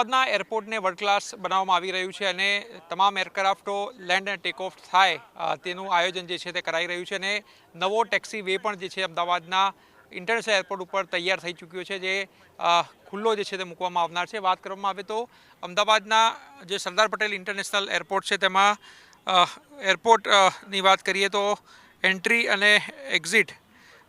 અમદાવાદના એરપોર્ટને world class બનાવવામાં આવી રહ્યું છે અને તમામ એરક્રાફ્ટો લેન્ડ અને ટેક ઓફ થાય તેનું આયોજન જે છે તે કરાઈ રહ્યું છે અને નવો ટેક્સી વે પણ જે છે અમદાવાદના ઇન્ટરનેશનલ એરપોર્ટ ઉપર તૈયાર થઈ ચૂક્યો છે જે ખુલ્લો જે છે તે મૂકવામાં આવનાર છે. વાત કરવામાં આવે તો અમદાવાદના જે સરદાર પટેલ ઇન્ટરનેશનલ એરપોર્ટ છે તેમાં અ, એરપોર્ટ અ, ની વાત કરીએ તો એન્ટ્રી અને એક્ઝિટ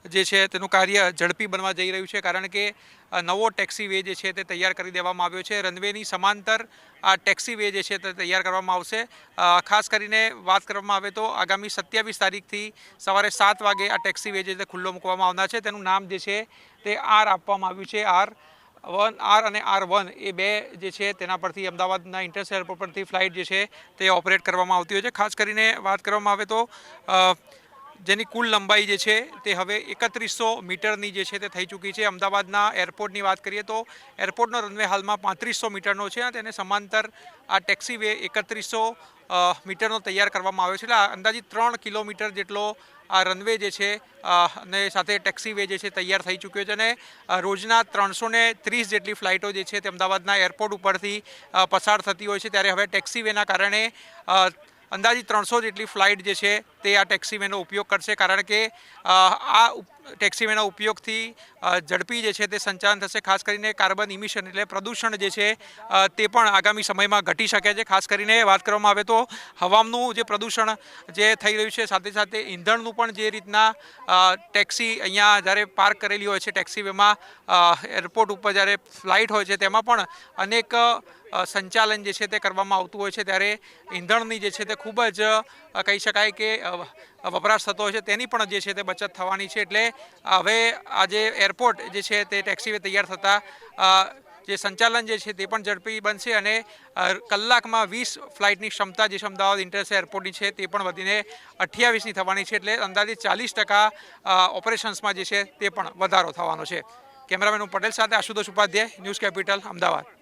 જે છે તેનું કાર્ય ઝડપી બનવા જઈ રહ્યું છે કારણ કે નવો ટેક્સી વે જે છે તે તૈયાર કરી દેવામાં આવ્યો છે. રનવેની સમાંતર આ ટેક્સી વે જે છે તે તૈયાર કરવામાં આવશે. ખાસ કરીને વાત કરવામાં આવે તો આગામી સત્યાવીસ તારીખથી સવારે સાત વાગે આ ટેક્સી વે જે છે ખુલ્લો મૂકવામાં આવનાર છે. તેનું નામ જે છે તે આર આપવામાં આવ્યું છે. આર વન, આર અને આર વન એ બે જે છે તેના પરથી અમદાવાદના ઇન્ટરનેશનલ એરપોર્ટ પરથી ફ્લાઇટ જે છે તે ઓપરેટ કરવામાં આવતી હોય છે. ખાસ કરીને વાત કરવામાં આવે તો જેની કુલ લંબાઈ જે છે તે હવે એકત્રીસો મીટરની જે છે તે થઈ ચૂકી છે. અમદાવાદના એરપોર્ટની વાત કરીએ તો એરપોર્ટનો રનવે હાલમાં પાંત્રીસો મીટરનો છે અને તેને સમાંતર આ ટેક્સી વે એકત્રીસો મીટરનો તૈયાર કરવામાં આવ્યો છે. એટલે અંદાજિત ત્રણ કિલોમીટર જેટલો આ રનવે જે છે અને સાથે ટેક્સી વે જે છે તૈયાર થઈ ચૂક્યો છે અને રોજના ત્રણસો ને ત્રીસ જેટલી ફ્લાઇટો જે છે તે અમદાવાદના એરપોર્ટ ઉપરથી પસાર થતી હોય છે. ત્યારે હવે ટેક્સી વેના કારણે અંદાજિત ત્રણસો જેટલી ફ્લાઇટ જે છે તે આ ટેક્સી વેનો ઉપયોગ કરશે, કારણ કે આ ઉપ- ટેક્સી વેના ઉપયોગથી ઝડપી જે છે તે સંચાલન થશે, ખાસ કરીને કાર્બન ઇમિશન એટલે પ્રદૂષણ જે છે તે પણ આગામી સમયમાં ઘટી શકે છે. ખાસ કરીને વાત કરવામાં આવે તો હવાનું જે પ્રદૂષણ જે થઈ રહ્યું છે, સાથે સાથે ઈંધણનું પણ જે રીતના ટેક્સી અહીંયા જ્યારે પાર્ક કરેલી હોય છે ટેક્સી વેમાં એરપોર્ટ ઉપર જ્યારે ફ્લાઇટ હોય છે, તેમાં પણ અનેક સંચાલન જે છે તે કરવામાં આવતું હોય છે ત્યારે ઈંધણની જે છે તે ખૂબ જ કહી શકાય કે વપરાશ થતો હોય છે. તેની પણ જે છે તે બચત થવાની છે. એટલે હવે આ જે એરપોર્ટ જે છે તે ટેક્સીવે તૈયાર થતાં જે સંચાલન જે છે તે પણ ઝડપી બનશે અને કલાકમાં વીસ ફ્લાઇટની ક્ષમતા જે અમદાવાદ ઇન્ટરનેશનલ એરપોર્ટની છે તે પણ વધીને અઠ્યાવીસની થવાની છે. એટલે અંદાજે ચાલીસ ટકા ઓપરેશન્સમાં જે છે તે પણ વધારો થવાનો છે. કેમેરામેન પટેલ સાથે આશુતોષ ઉપાધ્યાય, ન્યૂઝ કેપિટલ, અમદાવાદ.